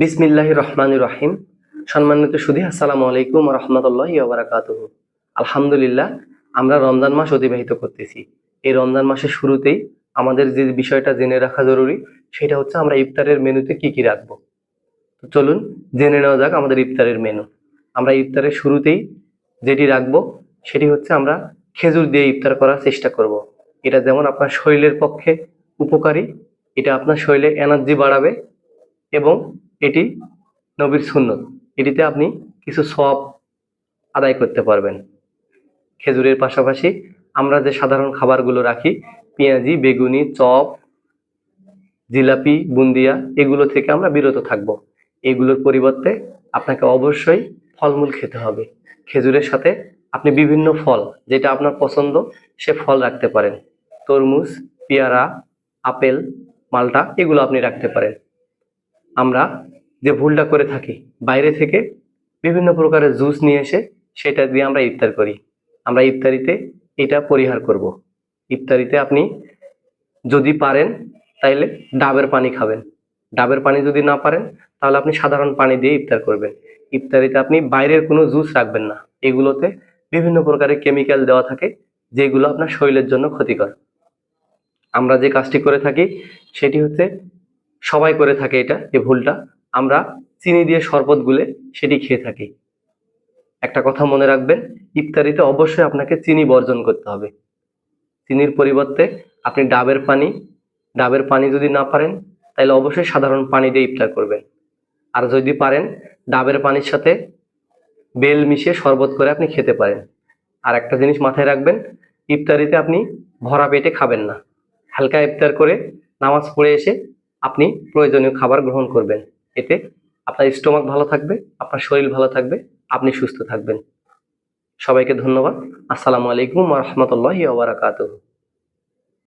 বিসমিল্লাহ রহমান রহিম। সম্মানিত সুধী, আসসালামু আলাইকুম রহমতুল্লাহ ওবরাকাত আলহামদুলিল্লাহ, আমরা রমজান মাস অতিবাহিত করতেছি। এই রমজান মাসের শুরুতেই আমাদের যে বিষয়টা জেনে রাখা জরুরি, সেটা হচ্ছে আমরা ইফতারের মেনুতে কি কি রাখব। তো চলুন, জেনে নেওয়া যাক আমাদের ইফতারের মেনু। আমরা ইফতারের শুরুতেই যেটি রাখব, সেটি হচ্ছে আমরা খেজুর দিয়ে ইফতার করার চেষ্টা করব। এটা যেমন আপনার শরীরের পক্ষে উপকারী এটা আপনার শরীরে এনার্জি বাড়াবে এবং এটি নবীর সুন্নত। এটিতে আপনি কিছু সব আদায় করতে পারবেন। খেজুরের পাশাপাশি আমরা যে সাধারণ খাবারগুলো রাখি, পেঁয়াজি, বেগুনি, চপ, জিলাপি, বুন্দিয়া, এগুলো থেকে আমরা বিরত থাকব। এগুলোর পরিবর্তে আপনাকে অবশ্যই ফলমূল খেতে হবে। খেজুরের সাথে আপনি বিভিন্ন ফল, যেটা আপনার পছন্দ, সে ফল রাখতে পারেন। তরমুজ, পেয়ারা, আপেল মালটা এগুলো আপনি রাখতে পারেন। আমরা যে ভুলটা করে থাকি, বাইরে থেকে বিভিন্ন প্রকারের জুস নিয়ে এসে সেটা দিয়ে আমরা ইফতার করি। আমরা ইফতারিতে এটা পরিহার করব। ইফতারিতে আপনি যদি পারেন, তাইলে ডাবের পানি খাবেন। ডাবের পানি যদি না পারেন, তাহলে আপনি সাধারণ পানি দিয়ে ইফতার করবেন। ইফতারিতে আপনি বাইরের কোনো জুস রাখবেন না। এগুলোতে বিভিন্ন প্রকারের কেমিক্যাল দেওয়া থাকে, যেগুলো আপনার শরীরের জন্য ক্ষতিকর। আমরা যে কাজটি করে থাকি, সেটি হচ্ছে সবাই করে থাকে এটা, এই ভুলটা। আমরা চিনি দিয়ে শরবত গুলে সেটি খেয়ে থাকি। একটা কথা মনে রাখবেন, ইফতারিতে অবশ্যই আপনাকে চিনি বর্জন করতে হবে। চিনির পরিবর্তে আপনি ডাবের পানি ডাবের পানি যদি না পারেন, তাহলে অবশ্যই সাধারণ পানি দিয়ে ইফতার করবেন। আর যদি পারেন, ডাবের পানির সাথে বেল মিশিয়ে শরবত করে আপনি খেতে পারেন। আর একটা জিনিস মাথায় রাখবেন, ইফতারিতে আপনি ভরা পেটে খাবেন না। হালকা ইফতার করে নামাজ পড়ে এসে আপনি প্রয়োজনীয় খাবার গ্রহণ করবেন। এতে আপনার স্টোমাক ভালো থাকবে, আপনার শরীর ভালো থাকবে, আপনি সুস্থ থাকবেন। সবাইকে ধন্যবাদ। আসসালামু আলাইকুম রহমতুল্লাহ ওবরাকাতুহ